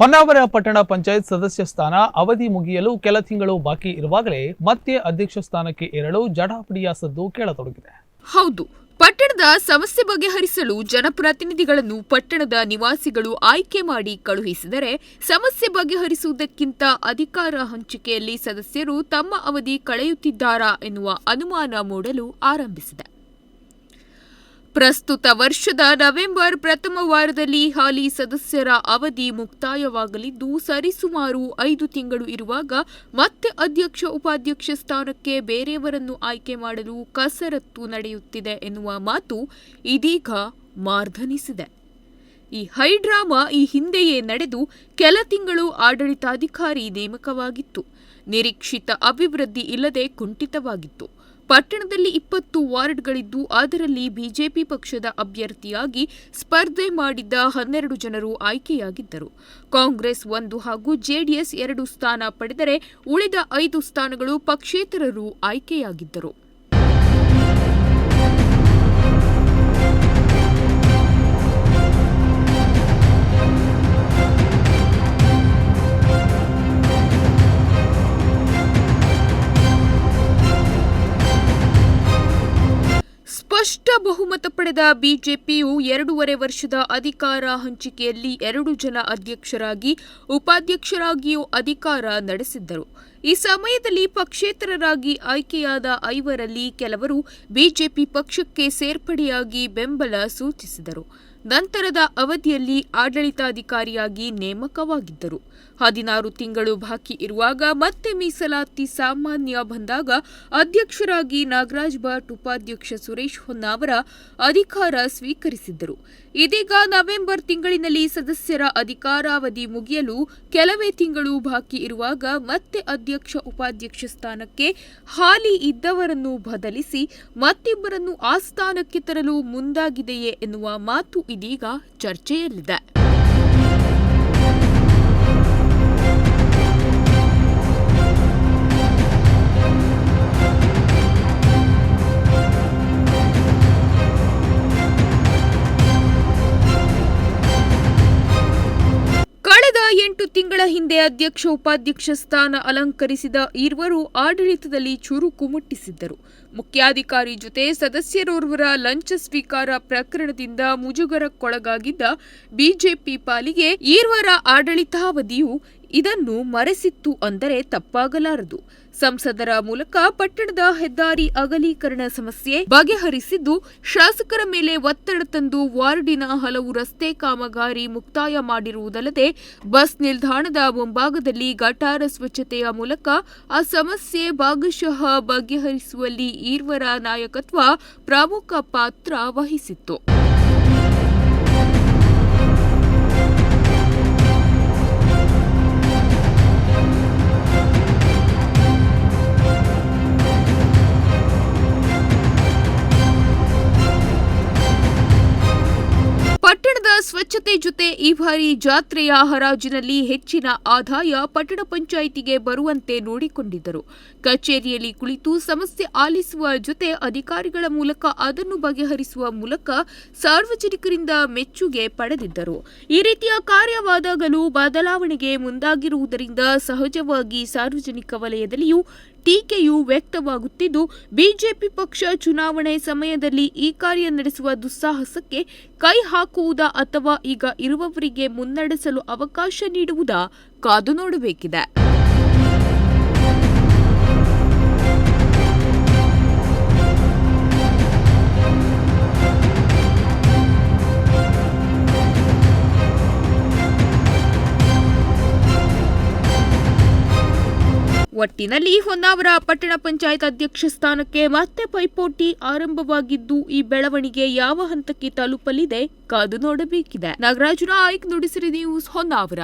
ಹೊನ್ನಾವರ ಪಟ್ಟಣ ಪಂಚಾಯತ್ ಸದಸ್ಯ ಸ್ಥಾನ ಅವಧಿ ಮುಗಿಯಲು ಕೆಲ ತಿಂಗಳು ಬಾಕಿ ಇರುವಾಗಲೇ ಮತ್ತೆ ಅಧ್ಯಕ್ಷ ಸ್ಥಾನಕ್ಕೆ ಏರಲು ಜಡಾಪಡಿಯ ಸದ್ದು ಕೇಳತೊಡಗಿದೆ. ಹೌದು, ಪಟ್ಟಣದ ಸಮಸ್ಯೆ ಬಗೆಹರಿಸಲು ಜನಪ್ರತಿನಿಧಿಗಳನ್ನು ಪಟ್ಟಣದ ನಿವಾಸಿಗಳು ಆಯ್ಕೆ ಮಾಡಿ ಕಳುಹಿಸಿದರೆ ಸಮಸ್ಯೆ ಬಗೆಹರಿಸುವುದಕ್ಕಿಂತ ಅಧಿಕಾರ ಹಂಚಿಕೆಯಲ್ಲಿ ಸದಸ್ಯರು ತಮ್ಮ ಅವಧಿ ಕಳೆಯುತ್ತಿದ್ದಾರಾ ಎನ್ನುವ ಅನುಮಾನ ಮೂಡಲು ಆರಂಭಿಸಿದೆ. ಪ್ರಸ್ತುತ ವರ್ಷದ ನವೆಂಬರ್ ಪ್ರಥಮ ವಾರದಲ್ಲಿ ಹಾಲಿ ಸದಸ್ಯರ ಅವಧಿ ಮುಕ್ತಾಯವಾಗಲಿದ್ದು, ಸರಿಸುಮಾರು ಐದು ತಿಂಗಳು ಇರುವಾಗ ಮತ್ತೆ ಅಧ್ಯಕ್ಷ ಉಪಾಧ್ಯಕ್ಷ ಸ್ಥಾನಕ್ಕೆ ಬೇರೆಯವರನ್ನು ಆಯ್ಕೆ ಮಾಡಲು ಕಸರತ್ತು ನಡೆಯುತ್ತಿದೆ ಎನ್ನುವ ಮಾತು ಇದೀಗ ಮಾರ್ಧನಿಸಿದೆ. ಈ ಹೈಡ್ರಾಮಾ ಈ ಹಿಂದೆಯೇ ನಡೆದು ಕೆಲ ತಿಂಗಳು ಆಡಳಿತಾಧಿಕಾರಿ ನೇಮಕವಾಗಿತ್ತು. ನಿರೀಕ್ಷಿತ ಅಭಿವೃದ್ಧಿ ಇಲ್ಲದೆ ಕುಂಠಿತವಾಗಿತ್ತು. ಪಟ್ಟಣದಲ್ಲಿ ಇಪ್ಪತ್ತು ವಾರ್ಡ್ಗಳಿದ್ದು ಅದರಲ್ಲಿ ಬಿಜೆಪಿ ಪಕ್ಷದ ಅಭ್ಯರ್ಥಿಯಾಗಿ ಸ್ಪರ್ಧೆ ಮಾಡಿದ್ದ ಹನ್ನೆರಡು ಜನರು ಆಯ್ಕೆಯಾಗಿದ್ದರು. ಕಾಂಗ್ರೆಸ್ ಒಂದು ಹಾಗೂ ಜೆಡಿಎಸ್ ಎರಡು ಸ್ಥಾನ ಪಡೆದರೆ ಉಳಿದ ಐದು ಸ್ಥಾನಗಳು ಪಕ್ಷೇತರರು ಆಯ್ಕೆಯಾಗಿದ್ದರು. ಸ್ಪಷ್ಟ ಬಹುಮತ ಪಡೆದ ಬಿಜೆಪಿಯು ಎರಡೂವರೆ ವರ್ಷದ ಅಧಿಕಾರ ಹಂಚಿಕೆಯಲ್ಲಿ ಎರಡು ಜನ ಅಧ್ಯಕ್ಷರಾಗಿ, ಉಪಾಧ್ಯಕ್ಷರಾಗಿಯೂ ಅಧಿಕಾರ ನಡೆಸಿದ್ದರು. ಈ ಸಮಯದಲ್ಲಿ ಪಕ್ಷೇತರರಾಗಿ ಆಯ್ಕೆಯಾದ ಐವರಲ್ಲಿ ಕೆಲವರು ಬಿಜೆಪಿ ಪಕ್ಷಕ್ಕೆ ಸೇರ್ಪಡೆಯಾಗಿ ಬೆಂಬಲ ಸೂಚಿಸಿದರು. ನಂತರದ ಅವಧಿಯಲ್ಲಿ ಆಡಳಿತಾಧಿಕಾರಿಯಾಗಿ ನೇಮಕವಾಗಿದ್ದರು. ಹದಿನಾರು ತಿಂಗಳು ಬಾಕಿ ಇರುವಾಗ ಮತ್ತೆ ಮೀಸಲಾತಿ ಸಾಮಾನ್ಯ ಬಂದಾಗ ಅಧ್ಯಕ್ಷರಾಗಿ ನಾಗರಾಜ್ ಭಟ್, ಉಪಾಧ್ಯಕ್ಷ ಸುರೇಶ್ ಹೊನ್ನಾವರ ಅಧಿಕಾರ ಸ್ವೀಕರಿಸಿದ್ದರು. ಇದೀಗ ನವೆಂಬರ್ ತಿಂಗಳಿನಲ್ಲಿ ಸದಸ್ಯರ ಅಧಿಕಾರಾವಧಿ ಮುಗಿಯಲು ಕೆಲವೇ ತಿಂಗಳು ಬಾಕಿ ಇರುವಾಗ ಮತ್ತೆ ಅಧ್ಯಕ್ಷ ಉಪಾಧ್ಯಕ್ಷ ಸ್ಥಾನಕ್ಕೆ ಹಾಲಿ ಇದ್ದವರನ್ನು ಬದಲಿಸಿ ಮತ್ತಿಬ್ಬರನ್ನು ಆ ಸ್ಥಾನಕ್ಕೆ ತರಲು ಮುಂದಾಗಿದೆಯೇ ಎನ್ನುವ ಮಾತು ಇದೀಗ ಚರ್ಚೆಯಲ್ಲಿದೆ. ಹಿಂದೆ ಅಧ್ಯಕ್ಷ, ಉಪಾಧ್ಯಕ್ಷ ಸ್ಥಾನ ಅಲಂಕರಿಸಿದ ಇರುವರು ಆಡಳಿತದಲ್ಲಿ ಚುರುಕು ಮುಟ್ಟಿಸಿದ್ದರು. ಮುಖ್ಯಾಧಿಕಾರಿ ಜೊತೆ ಸದಸ್ಯರೋರ್ವರ ಲಂಚ ಸ್ವೀಕಾರ ಪ್ರಕರಣದಿಂದ ಮುಜುಗರಕ್ಕೊಳಗಾಗಿದ್ದ ಬಿಜೆಪಿ ಪಾಲಿಗೆ ಈರ್ವರ ಆಡಳಿತಾವಧಿಯು ಇದನ್ನು ಮರೆಸಿತ್ತು ಅಂದರೆ ತಪ್ಪಾಗಲಾರದು. ಸಂಸದರ ಮೂಲಕ ಪಟ್ಟಣದ ಹೆದ್ದಾರಿ ಅಗಲೀಕರಣ ಸಮಸ್ಯೆ ಬಗೆಹರಿಸಿದ್ದು, ಶಾಸಕರ ಮೇಲೆ ಒತ್ತಡ ತಂದು ವಾರ್ಡಿನ ಹಲವು ರಸ್ತೆ ಕಾಮಗಾರಿ ಮುಕ್ತಾಯ ಮಾಡಿರುವುದಲ್ಲದೆ, ಬಸ್ ನಿಲ್ದಾಣದ ಮುಂಭಾಗದಲ್ಲಿ ಗಟಾರ ಸ್ವಚ್ಛತೆಯ ಮೂಲಕ ಆ ಸಮಸ್ಯೆ ಭಾಗಶಃ ಬಗೆಹರಿಸುವಲ್ಲಿ ಈರ್ವರ ನಾಯಕತ್ವ ಪ್ರಮುಖ ಪಾತ್ರ ವಹಿಸಿತ್ತು. ಸ್ವಚ್ಛತೆ ಜೊತೆ ಈ ಬಾರಿ ಜಾತ್ರೆಯ ಹರಾಜಿನಲ್ಲಿ ಹೆಚ್ಚಿನ ಆದಾಯ ಪಟ್ಟಣ ಪಂಚಾಯಿತಿಗೆ ಬರುವಂತೆ ನೋಡಿಕೊಂಡಿದ್ದರು. ಕಚೇರಿಯಲ್ಲಿ ಕುಳಿತು ಸಮಸ್ಯೆ ಆಲಿಸುವ ಜೊತೆ ಅಧಿಕಾರಿಗಳ ಮೂಲಕ ಅದನ್ನು ಬಗೆಹರಿಸುವ ಮೂಲಕ ಸಾರ್ವಜನಿಕರಿಂದ ಮೆಚ್ಚುಗೆ ಪಡೆದಿದ್ದರು. ಈ ರೀತಿಯ ಕಾರ್ಯವಾದಾಗಲೂ ಬದಲಾವಣೆಗೆ ಮುಂದಾಗಿರುವುದರಿಂದ ಸಹಜವಾಗಿ ಸಾರ್ವಜನಿಕ ವಲಯದಲ್ಲಿಯೂ ಟೀಕೆಯು ವ್ಯಕ್ತವಾಗುತ್ತಿದ್ದು, ಬಿಜೆಪಿ ಪಕ್ಷ ಚುನಾವಣೆ ಸಮಯದಲ್ಲಿ ಈ ಕಾರ್ಯ ನಡೆಸುವ ದುಸ್ಸಾಹಸಕ್ಕೆ ಕೈ ಹಾಕುವುದಾ ಅಥವಾ ಈಗ ಇರುವವರಿಗೆ ಮುನ್ನಡೆಸಲು ಅವಕಾಶ ನೀಡುವುದಾ ಕಾದು ನೋಡಬೇಕಿದೆ. ಒಟ್ಟಿನಲ್ಲಿ ಹೊನ್ನಾವರ ಪಟ್ಟಣ ಪಂಚಾಯತ್ ಅಧ್ಯಕ್ಷ ಸ್ಥಾನಕ್ಕೆ ಮತ್ತೆ ಪೈಪೋಟಿ ಆರಂಭವಾಗಿದ್ದು, ಈ ಬೆಳವಣಿಗೆ ಯಾವ ಹಂತಕ್ಕೆ ತಲುಪಲಿದೆ ಕಾದು ನೋಡಬೇಕಿದೆ. ನಾಗರಾಜು ನಾಯ್ಕ್, ನುಡಿಸಿರಿ ನ್ಯೂಸ್ ಹೊನ್ನಾವರ.